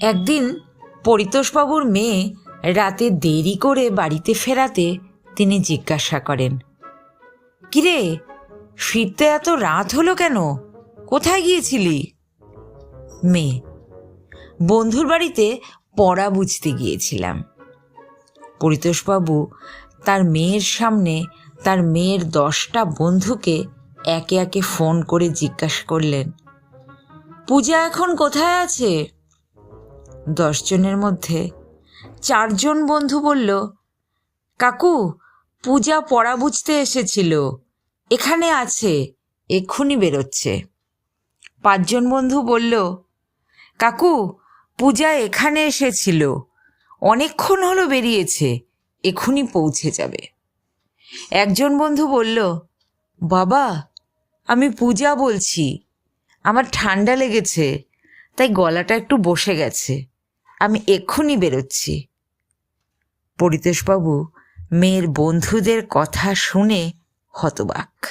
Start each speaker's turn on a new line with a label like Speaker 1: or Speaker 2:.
Speaker 1: একদিন পরিতোষবাবুর মেয়ে রাতে দেরি করে বাড়িতে ফেরাতে তিনি জিজ্ঞাসা করেন, কিরে, ফিরতে এত রাত হলো কেন? কোথায় গিয়েছিলি? মেয়ে, বন্ধুর বাড়িতে পড়া বুঝতে গিয়েছিলাম। পরিতোষবাবু তার মেয়ের সামনে তার মেয়ের দশটা বন্ধুকে একে একে ফোন করে জিজ্ঞাসা করলেন, পূজা এখন কোথায় আছে? দশজনের মধ্যে চারজন বন্ধু বলল, কাকু, পূজা পড়া বুঝতে এসেছিল। এখানে আছে, এক্ষুনি বেরোচ্ছে। পাঁচজন বন্ধু বলল, কাকু, পূজা এখানে এসেছিল। অনেকক্ষণ হলো বেরিয়েছে, এক্ষুনি পৌঁছে যাবে। একজন বন্ধু বলল, বাবা, আমি পূজা বলছি। আমার ঠান্ডা লেগেছে। তাই গলাটা একটু বসে গেছে। আমি এক্ষুনি বেরোচ্ছি। পরিতোষবাবু মেয়ের বন্ধুদের কথা শুনে হতবাক।